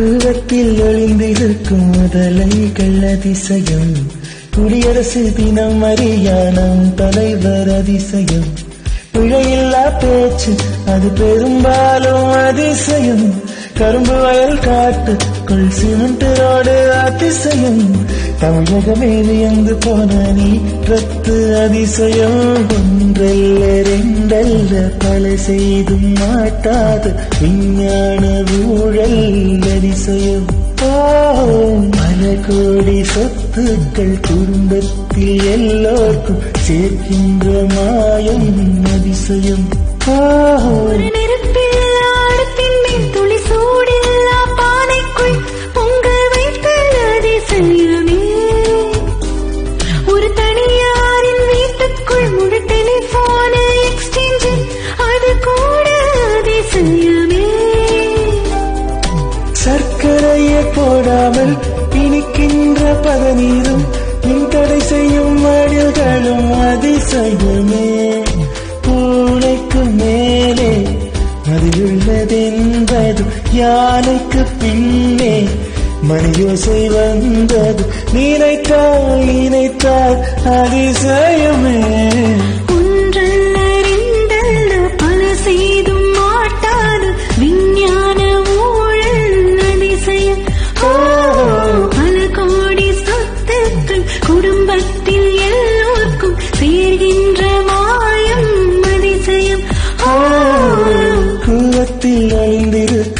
கூட்டத்தில் ஒளிந்திருக்கும் முதலைகள் அதிசயம். குடியரசு தினம் அறியானம் தலைவர் அதிசயம். பிழையில்லா பேச்சு அது பெரும்பாலும் அதிசயம். கரும்பு வயல் காட்டு கொள் சிமெண்ட் ரோடு அதிசயம். தமிழகமே வியந்து போன நீ ரத்து அதிசயம் ஒன்றில் ரெண்டல்ல பல செய்தும் மாட்டாத. விஞ்ஞான ஊழல் அதிசயம் பல கோடி சொத்துக்கள் குடும்பத்தில் எல்லோருக்கும் சேர்க்கின்ற மாயம் அதிசயம் ஓ, போடாமல் இனிக்கின்ற பதநீரும் நின் தடை செய்யும் மடில்களும் அதிசயமே. பூனைக்கு மேலே அதிலுள்ளதென்பது யானைக்கு பின்னே. மணியோசை வந்தது நினைத்தால் இணைத்தால் அதிசயமே.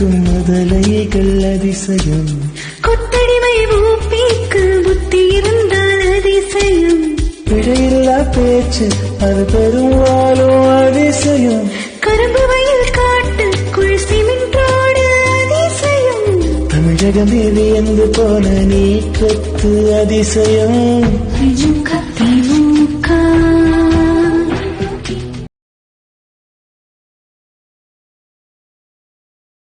அழிந்திருக்கும் முதலைகள் அதிசயம் கொத்தடிமை ஊப்பிக்கு புத்தி இருந்தால் அதிசயம். பிழையில்லா பேச்சு அது பெரும்பாலும் அதிசயம். கரும்பு வயல் காட்டுக்குள் சிமெண்ட் ரோடு அதிசயம். தமிழகமே வியந்து போன நீக்கத்து அதிசயம். நிஜம்